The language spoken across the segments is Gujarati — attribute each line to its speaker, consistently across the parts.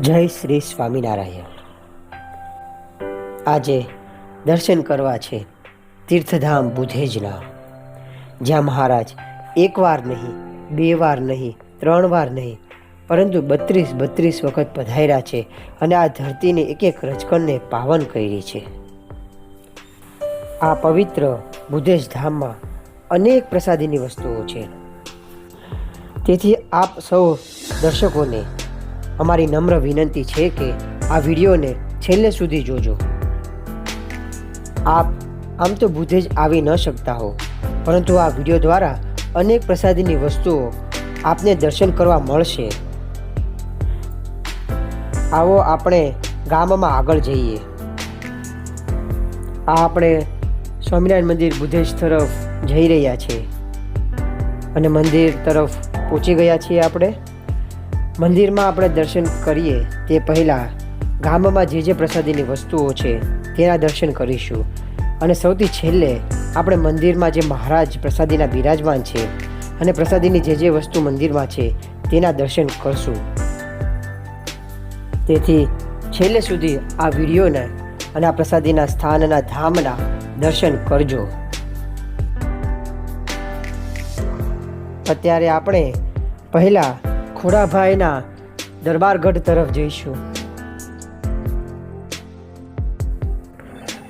Speaker 1: જય શ્રી સ્વામિનારાયણ. આજે દર્શન કરવા છે તીર્થધામ બુધેજના. જ્યાં મહારાજ એકવાર નહીં, બે વાર નહીં, ત્રણ વાર નહીં, પરંતુ બત્રીસ બત્રીસ વખત પધાર્યા છે અને આ ધરતીને એક એક રજકણને પાવન કરી છે. આ પવિત્ર બુધેજ ધામમાં અનેક પ્રસાદીની વસ્તુઓ છે. તેથી આપ સૌ દર્શકોને અમારી નમ્ર વિનંતી છે કે આ વિડીયોને છેલ્લે સુધી જોજો. આપ આમ તો બુધે જ આવી ન શકતા હો, પરંતુ આ વીડિયો દ્વારા અનેક પ્રસાદીની વસ્તુઓ આપને દર્શન કરવા મળશે. આવો આપણે ગામમાં આગળ જઈએ. આ આપણે સ્વામિનારાયણ મંદિર બુધેશ તરફ જઈ રહ્યા છીએ. અને મંદિર તરફ પહોંચી ગયા છીએ આપણે. મંદિરમાં આપણે દર્શન કરીએ તે પહેલાં ગામમાં જે જે પ્રસાદીની વસ્તુઓ છે તેના દર્શન કરીશું. અને સૌથી છેલ્લે આપણે મંદિરમાં જે મહારાજ પ્રસાદીના બિરાજમાન છે અને પ્રસાદીની જે જે વસ્તુ મંદિરમાં છે તેના દર્શન કરશું. તેથી છેલ્લે સુધી આ વિડીયોને અને આ પ્રસાદીના સ્થાનના ધામના દર્શન કરજો. અત્યારે આપણે પહેલા ખોડાભાઈના દરબારગઢ તરફ જઈશું.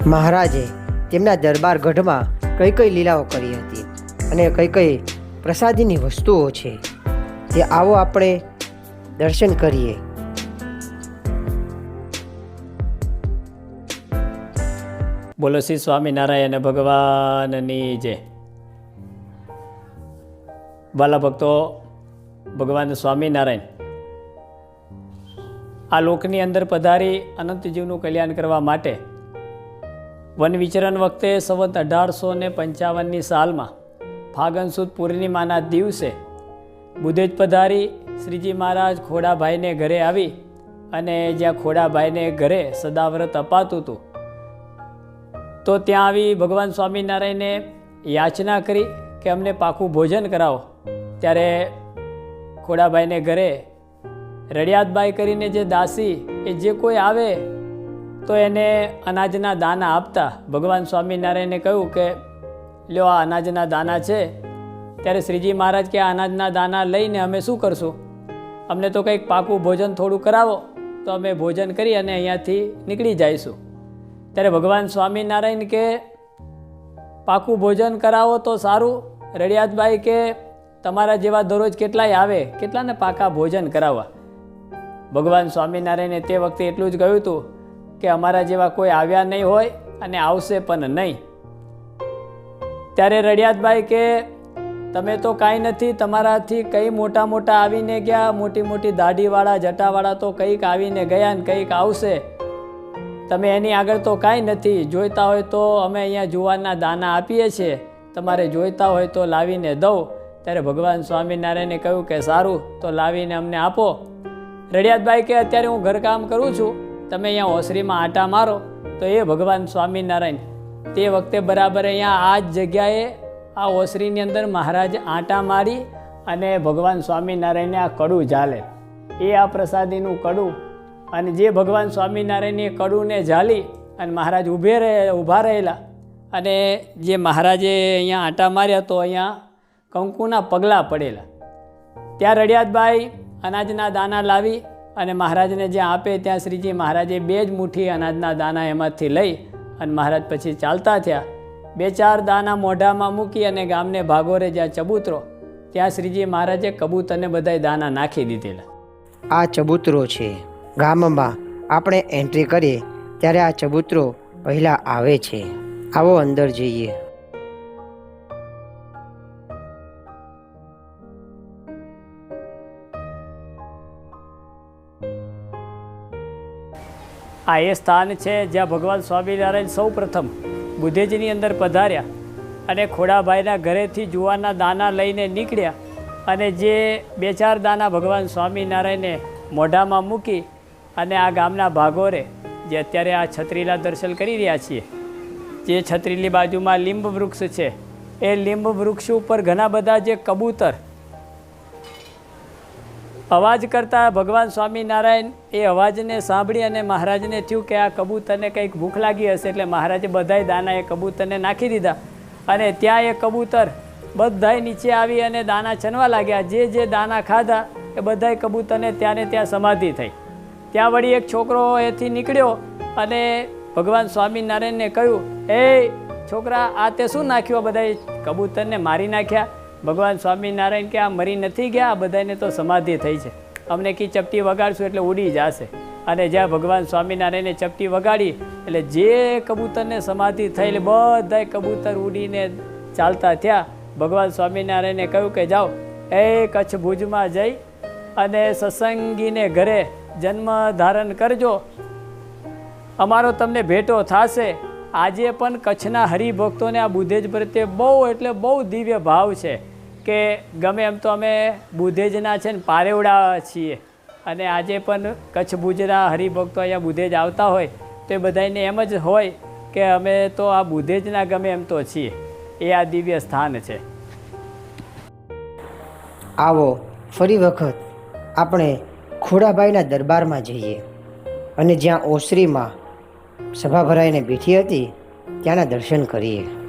Speaker 1: મહારાજે તેમના દરબારગઢમાં કઈ કઈ લીલાઓ કરી હતી અને કઈ કઈ પ્રસાદીની વસ્તુઓ છે તે આવો આપણે દર્શન કરીએ.
Speaker 2: બોલો શ્રી સ્વામિનારાયણ ભગવાનની જય. બાલા ભક્તો ભગવાન સ્વામિનારાયણ. આ લોકની અંદર પધારી અનંત જીવનું કલ્યાણ કરવા માટે વન વિચરણ વખતે સંવત અઢારસો ને પંચાવનની સાલમાં ફાગણ સુદ પૂર્ણિમાના દિવસે બુધેજ પધારી શ્રીજી મહારાજ ખોડાભાઈને ઘરે આવી અને જ્યાં ખોડાભાઈને ઘરે સદાવ્રત અપાતું હતું, તો ત્યાં આવી ભગવાન સ્વામિનારાયણે યાચના કરી કે અમને પાકું ભોજન કરાવો. ત્યારે ખોડાભાઈને ઘરે રડિયાતબાઈ કરીને જે દાસી એ જે કોઈ આવે, તો એને અનાજના દાના આપતા. ભગવાન સ્વામિનારાયણે કહ્યું કે, લ્યો આ અનાજના દાના છે. ત્યારે શ્રીજી મહારાજ કે, આ અનાજના દાના લઈને અમે શું કરશું? અમને તો કંઈક પાકું ભોજન થોડું કરાવો. તો અમે ભોજન કરી અને અહીંયાથી નીકળી જઈશું. ત્યારે ભગવાન સ્વામિનારાયણ કે, પાકું ભોજન કરાવો તો સારું. રડિયાતભાઈ કે તમારા જેવા દરરોજ કેટલાય આવે, કેટલાને પાકા ભોજન કરાવવા? ભગવાન સ્વામિનારાયણે તે વખતે એટલું જ કહ્યું હતું કે અમારા જેવા કોઈ આવ્યા નહીં હોય અને આવશે પણ નહીં. ત્યારે રડિયાતભાઈ કે, તમે તો કાંઈ નથી, તમારાથી કઈ મોટા મોટા આવીને ગયા, મોટી મોટી દાઢીવાળા, જટાવાળા તો કંઈક આવીને ગયા ને કંઈક આવશે. તમે એની આગળ તો કાંઈ નથી, જોઈતા હોય તો અમે અહીંયા જુવારના દાના આપીએ છીએ. તમારે જોઈતા હોય તો લાવીને દઉં. ત્યારે ભગવાન સ્વામિનારાયણે કહ્યું કે, સારું, તો લાવીને અમને આપો. રડિયાતભાઈ કે, અત્યારે હું ઘરકામ કરું છું. તમે અહીંયા ઓસરીમાં આટા મારો. તો એ ભગવાન સ્વામિનારાયણ, તે વખતે બરાબર અહીંયા આ જ જગ્યાએ આ ઓસરીની અંદર મહારાજ આટા મારી અને ભગવાન સ્વામિનારાયણને આ કડું ઝાલે. એ આ પ્રસાદીનું કડું. અને જે ભગવાન સ્વામિનારાયણની એ કડુને ઝાલી અને મહારાજ ઊભે રહે ઊભા રહેલા અને જે મહારાજે અહીંયા આટા માર્યા તો અહીંયા કંકુના પગલાં પડેલા. ત્યાં રડિયાતભાઈ અનાજના દાના લાવી અને મહારાજને જ્યાં આપે ત્યાં શ્રીજી મહારાજે બે જ મુઠ્ઠી અનાજના દાના એમાંથી લઈ અને મહારાજ પછી ચાલતા થયા. બે ચાર દાના મોઢામાં મૂકી અને ગામને ભાગોરે જ્યાં ચબૂતરો, ત્યાં શ્રીજી મહારાજે કબૂતરને બધાય દાના નાખી દીધેલા.
Speaker 1: આ ચબૂતરો છે. ગામમાં આપણે એન્ટ્રી કરીએ ત્યારે આ ચબૂતરો પહેલાં આવે છે. આવો અંદર જઈએ.
Speaker 2: આ એ સ્થાન છે જ્યાં ભગવાન સ્વામિનારાયણ સૌ પ્રથમ બુધેજની અંદર પધાર્યા અને ખોડાભાઈના ઘરેથી જુવારના દાના લઈને નીકળ્યા અને જે બે ચાર દાના ભગવાન સ્વામિનારાયણે મોઢામાં મૂકી અને આ ગામના ભાગોરે જે અત્યારે આ છત્રીલા દર્શન કરી રહ્યા છીએ, જે છત્રીલી બાજુમાં લીંબ વૃક્ષ છે. એ લીંબ વૃક્ષ ઉપર ઘણા બધા જે કબૂતર અવાજ કરતા ભગવાન સ્વામિનારાયણ એ અવાજને સાંભળી અને મહારાજને થયું કે આ કબૂતરને કંઈક ભૂખ લાગી હશે એટલે મહારાજે બધાય દાના એ કબૂતરને નાખી દીધા. અને ત્યાં એ કબૂતર બધાય નીચે આવી અને દાના છનવા લાગ્યા. જે જે દાના ખાધા એ બધાય કબૂતરને ત્યાંને ત્યાં સમાધિ થઈ. ત્યાં વળી એક છોકરો એથી નીકળ્યો અને ભગવાન સ્વામિનારાયણને કહ્યું, એ છોકરા, આ તે શું નાખ્યું? બધાએ કબૂતરને મારી નાખ્યા. ભગવાન સ્વામિનારાયણ કે આ મરી નથી ગયા, આ બધાને તો સમાધિ થઈ છે. અમને કી ચપટી વગાડશું એટલે ઉડી જશે. અને જ્યાં ભગવાન સ્વામિનારાયણે ચપટી વગાડી, એટલે જે કબૂતરને સમાધિ થઈ, એટલે બધાય કબૂતર ઉડીને ચાલતા થયા. ભગવાન સ્વામિનારાયણે કહ્યું કે જાઓ, એ કચ્છ ભુજમાં જઈ અને સત્સંગીને ઘરે જન્મ ધારણ કરજો. અમારો તમને ભેટો થશે. આજે પણ કચ્છના હરિભક્તોને આ બુધેજ પ્રત્યે બહુ એટલે બહુ દિવ્ય ભાવ છે. કે ગમે એમ તો અમે બુધેજના છે ને પારેવડા છીએ. અને આજે પણ કચ્છ ભુજના હરિભક્તો અહીંયા બુધેજ આવતા હોય તો એ બધાને એમ જ હોય કે અમે તો આ બુધેજના ગમે એમ તો છીએ. એ આ દિવ્ય સ્થાન છે.
Speaker 1: આવો, ફરી વખત આપણે ખોડાભાઈના દરબારમાં જઈએ. અને જ્યાં ઓસરીમાં સભા ભરાઈને બેઠી હતી, ત્યાંના દર્શન કરીએ.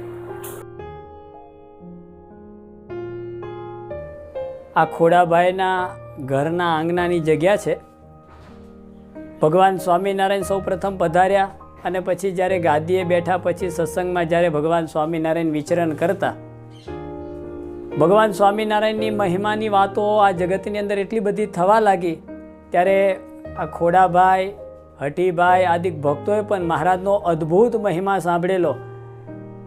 Speaker 2: આ ખોડાભાઈના ઘરના આંગણાની જગ્યા છે. ભગવાન સ્વામિનારાયણ સૌ પ્રથમ પધાર્યા અને પછી જ્યારે ગાદીએ બેઠા પછી સત્સંગમાં જ્યારે ભગવાન સ્વામિનારાયણ વિચરણ કરતા. ભગવાન સ્વામિનારાયણની મહિમાની વાતો આ જગતની અંદર એટલી બધી થવા લાગી ત્યારે આ ખોડાભાઈ હટીભાઈ આદિ ભક્તોએ પણ મહારાજનો અદ્ભુત મહિમા સાંભળેલો.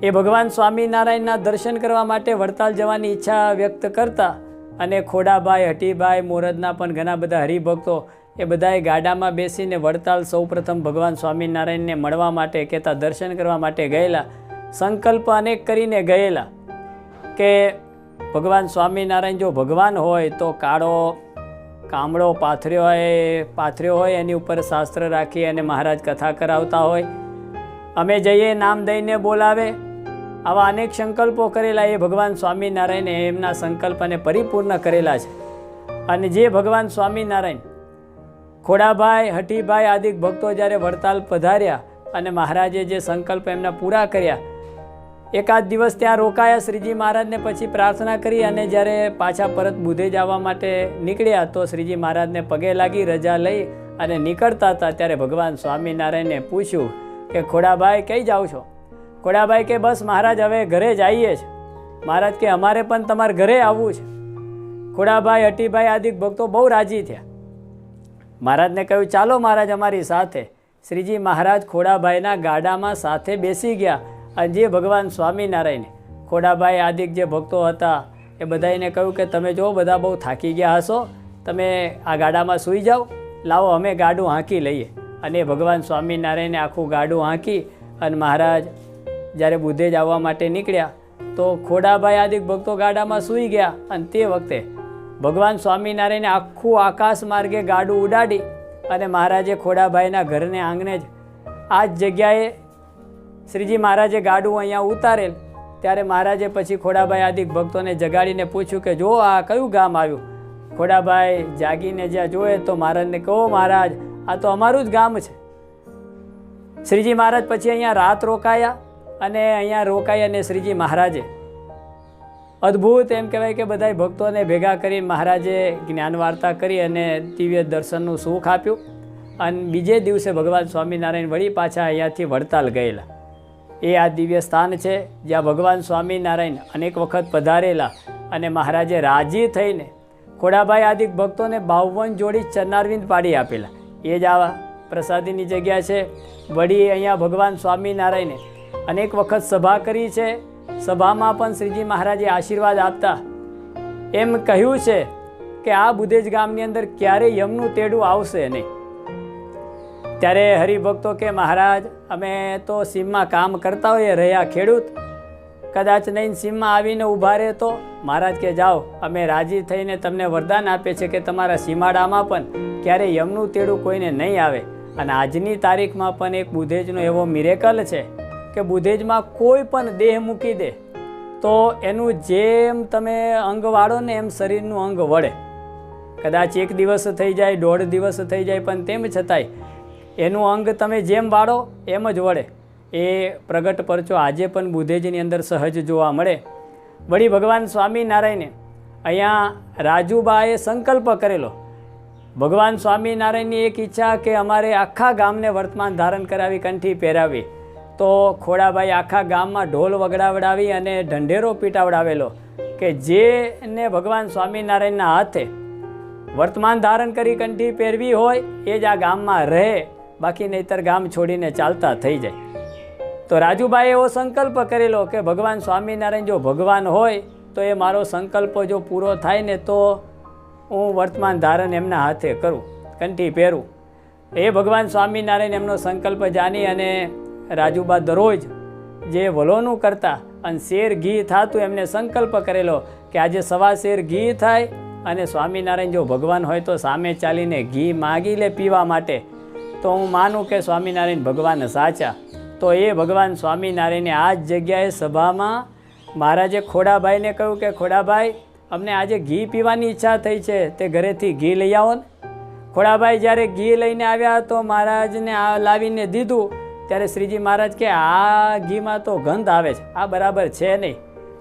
Speaker 2: એ ભગવાન સ્વામિનારાયણના દર્શન કરવા માટે વડતાલ જવાની ઈચ્છા વ્યક્ત કરતા અને ખોડાભાઈ, હટીભાઈ મોરદના પણ ઘણા બધા હરિભક્તો એ બધાએ ગાડામાં બેસીને વડતાલ સૌપ્રથમ ભગવાન સ્વામિનારાયણને મળવા માટે કહેતા દર્શન કરવા માટે ગયેલા. સંકલ્પ અનેક કરીને ગયેલા કે ભગવાન સ્વામિનારાયણ જો ભગવાન હોય તો કાળો, કામળો પાથર્યો હોય પાથર્યો હોય એની ઉપર શાસ્ત્ર રાખી અને મહારાજ કથા કરાવતા હોય. અમે જઈએ, નામ દઈને બોલાવે. આવા અનેક સંકલ્પો કરેલા એ ભગવાન સ્વામિનારાયણે એમના સંકલ્પને પરિપૂર્ણ કરેલા છે. અને જે ભગવાન સ્વામિનારાયણ ખોડાભાઈ હઠીભાઈ આદિક ભક્તો જ્યારે વડતાલ પધાર્યા અને મહારાજે જે સંકલ્પ એમના પૂરા કર્યા, એકાદ દિવસ ત્યાં રોકાયા શ્રીજી મહારાજને પછી પ્રાર્થના કરી અને જ્યારે પાછા પરત બુધે જવા માટે નીકળ્યા તો શ્રીજી મહારાજને પગે લાગી રજા લઈ અને નીકળતા હતા ત્યારે ભગવાન સ્વામિનારાયણને પૂછ્યું કે, ખોડાભાઈ કઈ જાઓ છો? ખોડાભાઈ કે બસ મહારાજ, હવે ઘરે જઈએ છે. મહારાજ કે અમારે પણ તમારે ઘરે આવવું છે. ખોડાભાઈ, હટીભાઈ આદિક ભક્તો બહુ રાજી થયા. મહારાજને કહ્યું, ચાલો મહારાજ અમારી સાથે. શ્રીજી મહારાજ ખોડાભાઈના ગાડામાં સાથે બેસી ગયા, અને જે ભગવાન સ્વામિનારાયણ, ખોડાભાઈ આદિક જે ભક્તો હતા, એ બધાને કહ્યું કે તમે જો બધા બહુ થાકી ગયા હશો, તમે આ ગાડામાં સૂઈ જાઓ, લાવો અમે ગાડું હાંકી લઈએ. અને ભગવાન સ્વામિનારાયણે આખું ગાડું હાંકી, અને મહારાજ જ્યારે બુદ્ધે આવવા માટે નીકળ્યા, તો ખોડાભાઈ આદિક ભક્તો ગાડામાં સૂઈ ગયા અને તે વખતે ભગવાન સ્વામિનારાયણે આખું આકાશ માર્ગે ગાડું ઉડાડી અને મહારાજે ખોડાભાઈના ઘરને આંગણે જ આ જ જગ્યાએ શ્રીજી મહારાજે ગાડું અહીંયા ઉતારેલ. ત્યારે મહારાજે પછી ખોડાભાઈ આદિક ભક્તોને જગાડીને પૂછ્યું કે, જો આ કયું ગામ આવ્યું? ખોડાભાઈ જાગીને જ્યાં જોયે તો મહારાજને કહો, મહારાજ, આ તો અમારું જ ગામ છે. શ્રીજી મહારાજ પછી અહીંયા રાત રોકાયા. અને અહીંયા રોકાઈ અને શ્રીજી મહારાજે. અદ્ભુત એમ કહેવાય કે બધા ભક્તોને ભેગા કરી મહારાજે જ્ઞાન વાર્તા કરી અને દિવ્ય દર્શનનું સુખ આપ્યું. અને બીજે દિવસે ભગવાન સ્વામિનારાયણ વળી પાછા અહીંયાથી વડતાલ ગયેલા. એ આ દિવ્ય સ્થાન છે જ્યાં ભગવાન સ્વામિનારાયણ અનેક વખત પધારેલા અને મહારાજે રાજી થઈને ખોડાભાઈ આદિક ભક્તોને બાવન જોડી ચરનારવિંદ પાડી આપેલા. એ જ આવા પ્રસાદીની જગ્યા છે. વળી અહીંયા ભગવાન સ્વામિનારાયણે અનેક વખત સભા કરી છે. સભામાં પણ શ્રીજી મહારાજે આશીર્વાદ આપતા. એમ કહ્યું છે કે આ બુધેજ ગામની અંદર ક્યારેય યમનું તેડું આવશે નહીં. ત્યારે હરિભક્તો કે મહારાજ, અમે તો સીમમાં કામ કરતા હોઈએ, રહ્યા ખેડૂત. કદાચ નહીં સીમમાં આવીને ઊભા રહે તો? મહારાજ કે, જાઓ, અમે રાજી થઈને તમને વરદાન આપે છે કે તમારા સીમાડામાં પણ ક્યારેય યમનું તેડું કોઈને નહીં આવે. અને આજની તારીખમાં પણ એક બુધેજનો એવો મિરેકલ છે. કે બુધેજમાં કોઈ પણ દેહ મૂકી દે, તો એનું જેમ તમે અંગ વાળો ને એમ શરીરનું અંગ વળે. કદાચ એક દિવસ થઈ જાય, દોઢ દિવસ થઈ જાય, પણ તેમ છતાંય એનું અંગ તમે જેમ વાળો એમ જ વળે. એ પ્રગટ પરચો આજે પણ બુધેજની અંદર સહજ જોવા મળે. વળી ભગવાન સ્વામિનારાયણે અહીંયા રાજુબાએ સંકલ્પ કરેલો. ભગવાન સ્વામિનારાયણની એક ઈચ્છા કે અમારે આખા ગામને વર્તમાન ધારણ કરાવી, કંઠી પહેરાવી. તો ખોડાભાઈ આખા ગામમાં ઢોલ વગડાવડાવી અને ઢંઢેરો પીટાવડાવેલો કે જેને ભગવાન સ્વામિનારાયણના હાથે વર્તમાન ધારણ કરી કંઠી પહેરવી હોય, એ જ આ ગામમાં રહે. બાકી નહીતર ગામ છોડીને ચાલતા થઈ જાય. તો રાજુભાઈએ એવો સંકલ્પ કરેલો કે ભગવાન સ્વામિનારાયણ જો ભગવાન હોય, તો એ મારો સંકલ્પ જો પૂરો થાય ને તો હું વર્તમાન ધારણ એમના હાથે કરું, કંઠી પહેરું. એ ભગવાન સ્વામિનારાયણ એમનો સંકલ્પ જાણી અને રાજુબા દરરોજ જે વલોનું કરતા અને શેર ઘી થતું એમને સંકલ્પ કરેલો કે આજે સવા શેર ઘી થાય અને સ્વામિનારાયણ જો ભગવાન હોય તો સામે ચાલીને ઘી માગી લે પીવા માટે. તો હું માનું કે સ્વામિનારાયણ ભગવાન સાચા. તો એ ભગવાન સ્વામિનારાયણે આ જ જગ્યાએ સભામાં મહારાજે ખોડાભાઈને કહ્યું કે ખોડાભાઈ, અમને આજે ઘી પીવાની ઈચ્છા થઈ છે, તે ઘરેથી ઘી લઈ આવો ને. ખોડાભાઈ જ્યારે ઘી લઈને આવ્યા તો મહારાજને આ લાવીને દીધું. ત્યારે શ્રીજી મહારાજ કે, આ ઘીમાં તો ગંધ આવે છે. આ બરાબર છે નહીં.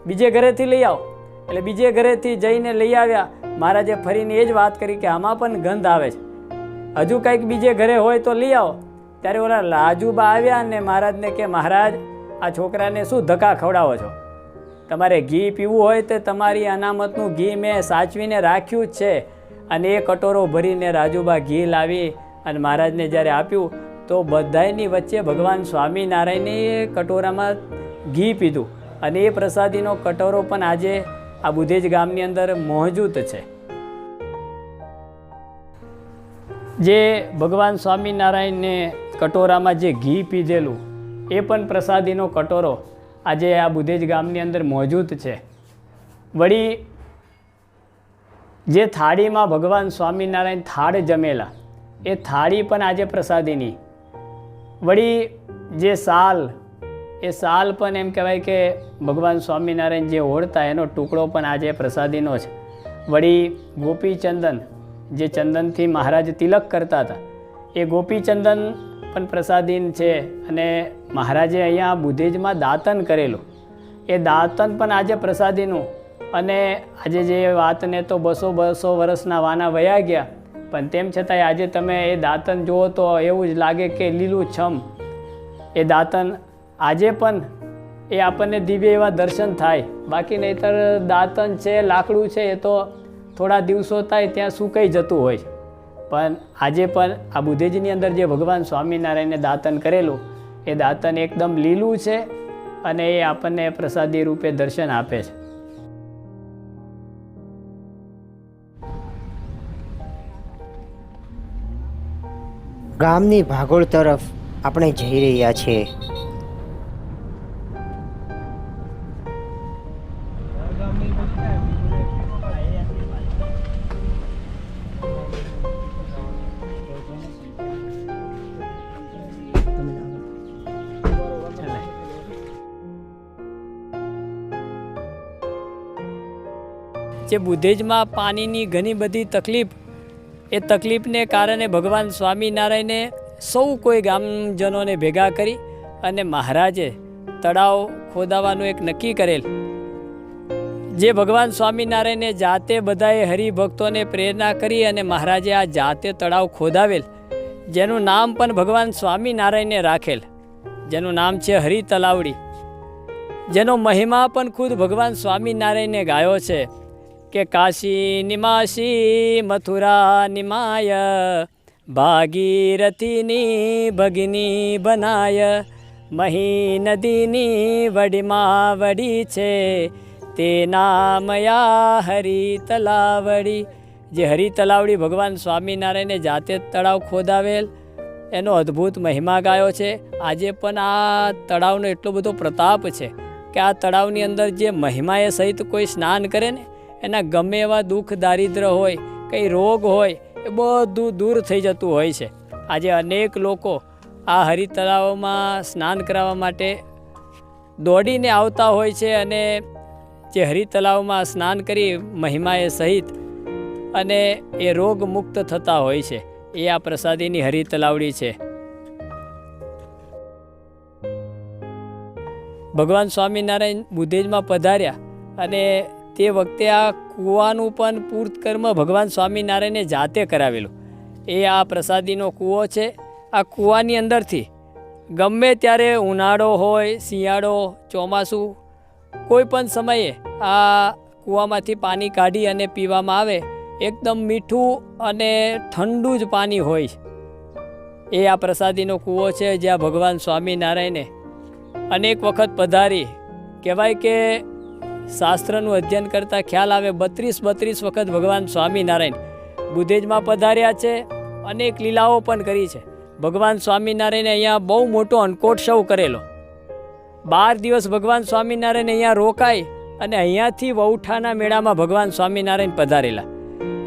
Speaker 2: બીજે ઘરેથી લઈ આવો. એટલે બીજે ઘરેથી જઈને લઈ આવ્યા. મહારાજે ફરીને એ જ વાત કરી કે, આમાં પણ ગંધ આવે છે. હજુ કંઈક બીજે ઘરે હોય તો લઈ આવો. ત્યારે ઓલા લાજુબા આવ્યા ને મહારાજને કે, મહારાજ, આ છોકરાને શું ધક્કા ખવડાવો છો? તમારે ઘી પીવું હોય તો તમારી અનામતનું ઘી મેં સાચવીને રાખ્યું જ છે. અને એ કટોરો ભરીને રાજુબા ઘી લાવી અને મહારાજને જ્યારે આપ્યું તો બધાયની વચ્ચે ભગવાન સ્વામિનારાયણે કટોરામાં ઘી પીધું. અને એ પ્રસાદીનો કટોરો પણ આજે આ બુધેજ ગામની અંદર મોજૂદ છે. જે ભગવાન સ્વામિનારાયણને કટોરામાં જે ઘી પીધેલું, એ પણ પ્રસાદીનો કટોરો આજે આ બુધેજ ગામની અંદર મોજૂદ છે. વળી જે થાળીમાં ભગવાન સ્વામિનારાયણ થાળ જમેલા, એ થાળી પણ આજે પ્રસાદીની વળી જે સાલ, એ સાલ પણ એમ કહેવાય કે ભગવાન સ્વામિનારાયણ જે ઓળતા, એનો ટુકડો પણ આજે પ્રસાદીનો છે. વળી ગોપીચંદન જે ચંદનથી મહારાજ તિલક કરતા હતા, એ ગોપીચંદન પણ પ્રસાદીન છે અને મહારાજે અહીંયા બુધેજમાં દાતન કરેલું. એ દાંતન પણ આજે પ્રસાદીનું અને આજે જે વાતને તો બસો બસો વર્ષના વાના વયા ગયા પણ તેમ છતાંય આજે તમે એ દાંતન જુઓ તો એવું જ લાગે કે લીલું છમ. એ દાંતન આજે પણ એ આપણને દિવ્ય એવા દર્શન થાય. બાકી નહીતર દાંતન છે, લાકડું છે, એ તો થોડા દિવસો થાય ત્યાં સુકાઈ જતું હોય. પણ આજે પણ આ બુધેજની અંદર જે ભગવાન સ્વામિનારાયણે દાંતન કરેલું, એ દાંતન એકદમ લીલું છે અને એ આપણને પ્રસાદી રૂપે દર્શન આપે છે.
Speaker 1: ગામની ભાગોળ તરફ આપણે જઈ રહ્યા છીએ.
Speaker 2: જે બુધેજમાં પાણીની ઘણી બધી તકલીફ એ તકલીફને કારણે ભગવાન સ્વામિનારાયણે સૌ કોઈ ગામજનોને ભેગા કરી અને મહારાજે તળાવ ખોદાવાનું એક નક્કી કરેલ. જે ભગવાન સ્વામિનારાયણે જાતે બધાએ હરિભક્તોને પ્રેરણા કરી અને મહારાજે આ જાતે તળાવ ખોદાવેલ, જેનું નામ પણ ભગવાન સ્વામિનારાયણે રાખેલ, જેનું નામ છે હરિ તલાવડી જેનો મહિમા પણ ખુદ ભગવાન સ્વામિનારાયણે ગાયો છે. કે કાશી નિમાશી મથુરા નિમાય ભાગીરથીની ભગિની બનાય મહી નદીની વડીમાં વડી છે તે નામયા હરી તલાવડી જે હરી તલાવડી ભગવાન સ્વામિનારાયણે જાતે તળાવ ખોદાવેલ, એનો અદ્ભુત મહિમા ગાયો છે. આજે પણ આ તળાવનો એટલો બધો પ્રતાપ છે કે આ તળાવની અંદર જે મહિમાએ સહિત કોઈ સ્નાન કરે ને એના ગમે એવા દુઃખ, દારિદ્ર હોય, કંઈ રોગ હોય, એ બધું દૂર થઈ જતું હોય છે. આજે અનેક લોકો આ હરિતળાવમાં સ્નાન કરાવવા માટે દોડીને આવતા હોય છે અને જે હરિતળાવમાં સ્નાન કરી મહિમાએ સહિત અને એ રોગ મુક્ત થતા હોય છે. એ આ પ્રસાદીની હરિતલાવડી છે. ભગવાન સ્વામિનારાયણ બુદ્ધેજમાં પધાર્યા અને તે વખતે આ કૂવાનું પણ પૂર્તકર્મ ભગવાન સ્વામિનારાયણે જાતે કરાવેલું. એ આ પ્રસાદીનો કૂવો છે. આ કૂવાની અંદરથી ગમે ત્યારે ઉનાળો હોય, શિયાળો, ચોમાસું, કોઈ પણ સમયે આ કૂવામાંથી પાણી કાઢી અને પીવામાં આવે, એકદમ મીઠું અને ઠંડુ જ પાણી હોય. એ આ પ્રસાદીનો કૂવો છે જ્યાં ભગવાન સ્વામિનારાયણે અનેક વખત પધારી. કહેવાય કે શાસ્ત્રનું અધ્યયન કરતાં ખ્યાલ આવે બત્રીસ બત્રીસ વખત ભગવાન સ્વામિનારાયણ. બુદ્ધેજમાં પધાર્યા છે, અનેક લીલાઓ પણ કરી છે. ભગવાન સ્વામિનારાયણે અહીંયા બહુ મોટો અન્નકોટસવ કરેલો. બાર દિવસ ભગવાન સ્વામિનારાયણ અહીંયા રોકાય અને અહીંયાથી વૌઠાના મેળામાં ભગવાન સ્વામિનારાયણ પધારેલા.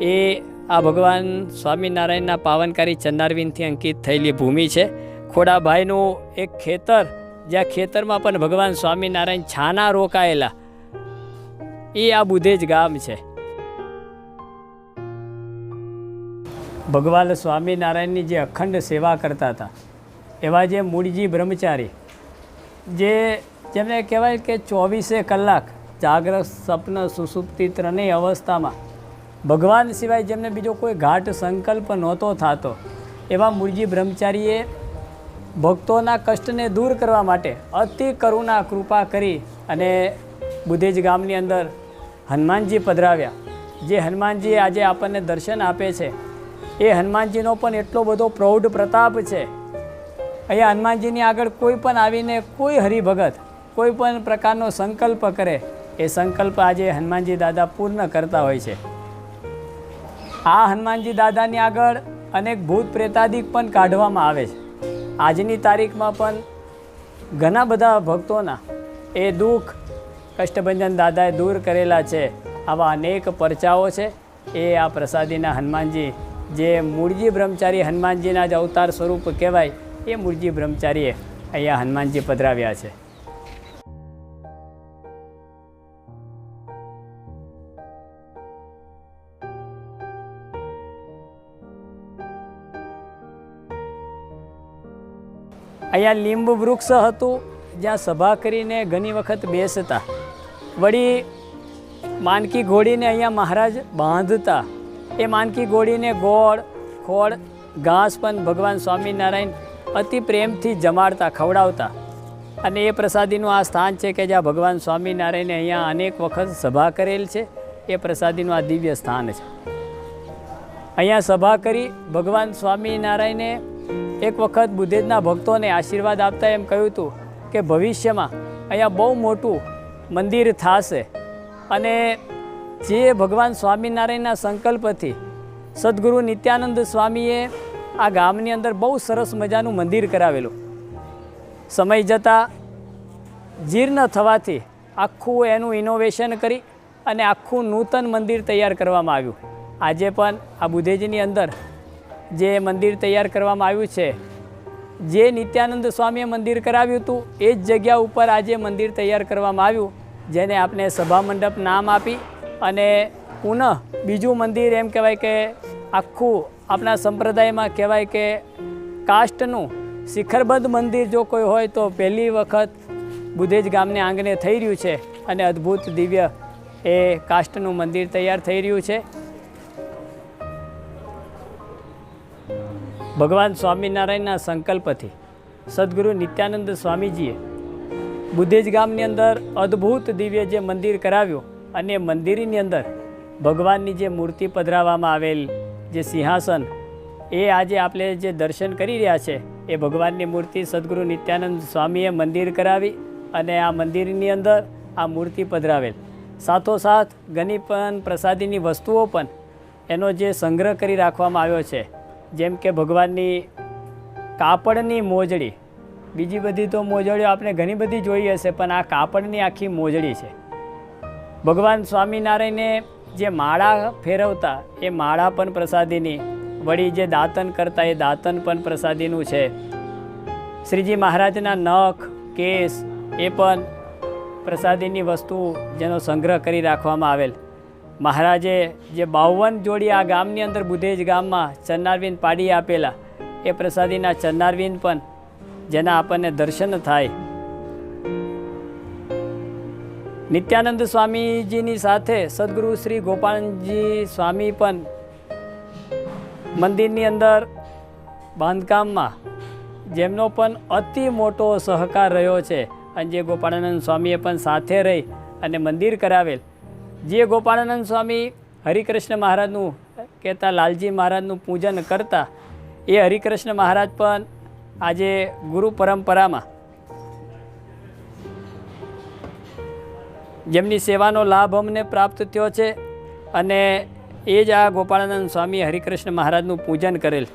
Speaker 2: એ આ ભગવાન સ્વામિનારાયણના પાવનકારી ચન્નારવીનથી અંકિત થયેલી ભૂમિ છે. ખોડાભાઈનું એક ખેતર, જ્યાં ખેતરમાં પણ ભગવાન સ્વામિનારાયણ છાના રોકાયેલા. એ આ બુધેજ ગામ છે. ભગવાન સ્વામિનારાયણની જે અખંડ સેવા કરતા હતા, એવા જે મૂળજી બ્રહ્મચારી, જે જેમને કહેવાય કે ચોવીસે કલાક જાગ્રત સ્વપ્ન સુસુપ્તિ ત્રણેય અવસ્થામાં, ભગવાન સિવાય જેમને બીજો કોઈ ઘાટ સંકલ્પ નહોતો થતો, એવા મૂળજી બ્રહ્મચારીએ ભક્તોના કષ્ટને દૂર કરવા માટે અતિ કરુણા કૃપા કરી અને બુધેજ ગામની અંદર હનુમાનજી પધરાવ્યા. જે હનુમાનજી આજે આપણને દર્શન આપે છે, એ હનુમાનજીનો પણ એટલો બધો પ્રૌઢ પ્રતાપ છે. અહીંયા હનુમાનજીની આગળ કોઈ પણ આવીને કોઈ હરિભગત, કોઈ પણ પ્રકારનો સંકલ્પ કરે, એ સંકલ્પ આજે હનુમાનજી દાદા પૂર્ણ કરતા હોય છે. આ હનુમાનજી દાદાની આગળ અનેક ભૂત પ્રેતાદિક પણ કાઢવામાં આવે છે. આજની તારીખમાં પણ ઘણા બધા ભક્તોના એ દુઃખ કષ્ટભંજન દાદાએ દૂર કરેલા છે. આવા અનેક પરચાઓ છે. એ આ પ્રસાદીના હનુમાનજી, જે મૂળજી બ્રહ્મચારી હનુમાનજીના જ અવતાર સ્વરૂપ કહેવાય, એ મૂળજી બ્રહ્મચારીએ અહીંયા હનુમાનજી પધરાવ્યા છે. અહીંયા લીંબ વૃક્ષ હતું. જ્યાં સભા કરીને ઘણી વખત બેસતા. વળી માનકી ઘોડીને અહીંયા મહારાજ બાંધતા. એ માનકી ઘોડીને ગોળ, ખોળ, ઘાસ પણ ભગવાન સ્વામિનારાયણ અતિ પ્રેમથી જમાડતા, ખવડાવતા. અને એ પ્રસાદીનું આ સ્થાન છે કે જ્યાં ભગવાન સ્વામિનારાયણે અહીંયા અનેક વખત સભા કરેલ છે, એ પ્રસાદીનું આ દિવ્ય સ્થાન છે. અહીંયા સભા કરી ભગવાન સ્વામિનારાયણે એક વખત બુદ્ધેજના ભક્તોને આશીર્વાદ આપતા એમ કહ્યું હતું કે ભવિષ્યમાં અહીંયા બહુ મોટું મંદિર થશે. અને જે ભગવાન સ્વામિનારાયણના સંકલ્પથી સદગુરુ નિત્યાનંદ સ્વામીએ આ ગામની અંદર બહુ સરસ મજાનું મંદિર કરાવેલું. સમય જતાં જીર્ણ થવાથી આખું એનું ઇનોવેશન કરી અને આખું નૂતન મંદિર તૈયાર કરવામાં આવ્યું. આજે પણ આ બુધેજની અંદર જે મંદિર તૈયાર કરવામાં આવ્યું છે જે નિત્યાનંદ સ્વામીએ મંદિર કરાવ્યું હતું, એ જ જગ્યા ઉપર આજે મંદિર તૈયાર કરવામાં આવ્યું, જેને આપણે સભા મંડપ નામ આપી અને પુનઃ બીજું મંદિર એમ કહેવાય કે આખું આપણા સંપ્રદાયમાં કહેવાય કે કાસ્ટનું શિખરબદ્ધ મંદિર જો કોઈ હોય તો પહેલી વખત બુધેજ ગામને આંગણે થઈ રહ્યું છે અને અદ્ભુત દિવ્ય એ કાસ્ટનું મંદિર તૈયાર થઈ રહ્યું છે. ભગવાન સ્વામિનારાયણના સંકલ્પથી સદગુરુ નિત્યાનંદ સ્વામીજીએ બુદ્ધેજ ગામની અંદર અદ્ભુત દિવ્ય જે મંદિર કરાવ્યું અને મંદિરની અંદર ભગવાનની જે મૂર્તિ પધરાવવામાં આવેલ જે સિંહાસન, એ આજે આપણે જે દર્શન કરી રહ્યા છે, એ ભગવાનની મૂર્તિ સદગુરુ નિત્યાનંદ સ્વામીએ મંદિર કરાવી અને આ મંદિરની અંદર આ મૂર્તિ પધરાવેલ. સાથોસાથ ઘણી પણ પ્રસાદીની વસ્તુઓ પણ એનો જે સંગ્રહ કરી રાખવામાં આવ્યો છે જેમ કે ભગવાનની કાપડની મોજડી. બીજી બધી તો મોજડીઓ આપણે ઘણી બધી જોઈ હશે, પણ આ કાપડની આખી મોજડી છે. ભગવાન સ્વામિનારાયણે જે માળા ફેરવતા, એ માળા પણ પ્રસાદીની. વળી જે દાંતન કરતા, એ દાંતન પણ પ્રસાદીનું છે. શ્રીજી મહારાજના નખ, કેસ, એ પણ પ્રસાદીની વસ્તુ જેનો સંગ્રહ કરી રાખવામાં આવેલ. મહારાજે જે બાવન જોડી આ ગામની અંદર બુધેજ ગામમાં ચન્નારવિંદ પાડી આપેલા, એ પ્રસાદીના ચન્નારવિંદ પણ જેના આપણને દર્શન થાય. નિત્યાનંદ સ્વામીજીની સાથે સદગુરુ શ્રી ગોપાલજી સ્વામી પણ મંદિરની અંદર બાંધકામમાં, જેમનો પણ અતિ મોટો સહકાર રહ્યો છે. અને જે ગોપાળાનંદ સ્વામીએ પણ સાથે રહી અને મંદિર કરાવેલ. જે ગોપાળાનંદ સ્વામી હરિકૃષ્ણ મહારાજનું કહેતા લાલજી મહારાજનું પૂજન કરતા, એ હરિકૃષ્ણ મહારાજ પણ આજે ગુરુ પરંપરામાં જેમની સેવાનો લાભ અમને પ્રાપ્ત થયો છે અને એ જ આ ગોપાળાનંદ સ્વામી હરિકૃષ્ણ મહારાજનું પૂજન કરેલ.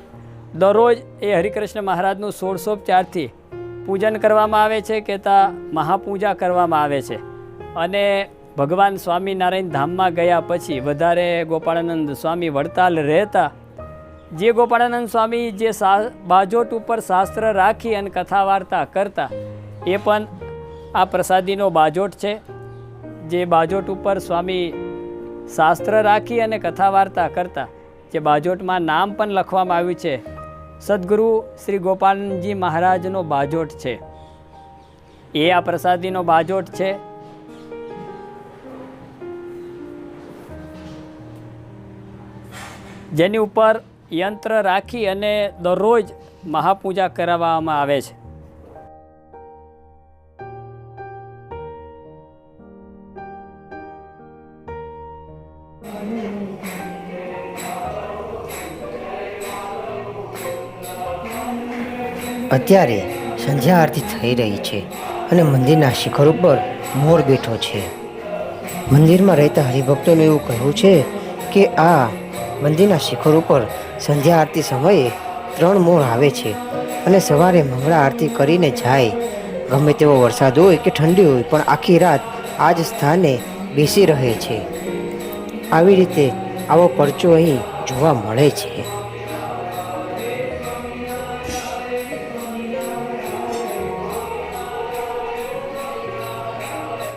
Speaker 2: દરરોજ એ હરિકૃષ્ણ મહારાજનું સોળસોપચારથી પૂજન કરવામાં આવે છે, કહેતા મહાપૂજા કરવામાં આવે છે. અને ભગવાન સ્વામિનારાયણ ધામમાં ગયા પછી વધારે ગોપાળાનંદ સ્વામી વડતાલ રહેતા. જે ગોપાળાનંદ સ્વામી જે બાજોટ ઉપર શાસ્ત્ર રાખી અને કથા વાર્તા કરતા, એ પણ આ પ્રસાદીનો બાજોટ છે. જે બાજોટ ઉપર સ્વામી શાસ્ત્ર રાખી અને કથા વાર્તા કરતા, જે બાજોટમાં નામ પણ લખવામાં આવ્યું છે. સદગુરુ શ્રી ગોપાલજી મહારાજનો બાજોટ છે. એ આ પ્રસાદીનો બાજોટ છે. જેની ઉપર યંત્ર રાખી અને દરરોજ મહાપૂજા કરાવવામાં આવે છે.
Speaker 1: અત્યારે સંધ્યા આરતી થઈ રહી છે અને મંદિરના શિખર ઉપર મોર બેઠો છે. મંદિરમાં રહેતા હરિભક્તોનું એવું કહેવું છે કે આ મંદિરના શિખર ઉપર સંધ્યા આરતી સમયે ત્રણ મોર આવે છે અને સવારે મંગળા આરતી કરીને જાય. ગમે તેવો વરસાદ હોય કે ઠંડી હોય, પણ આખી રાત આ જ સ્થાને બેસી રહે છે. આવી રીતે આવો પરચો અહીં જોવા મળે છે.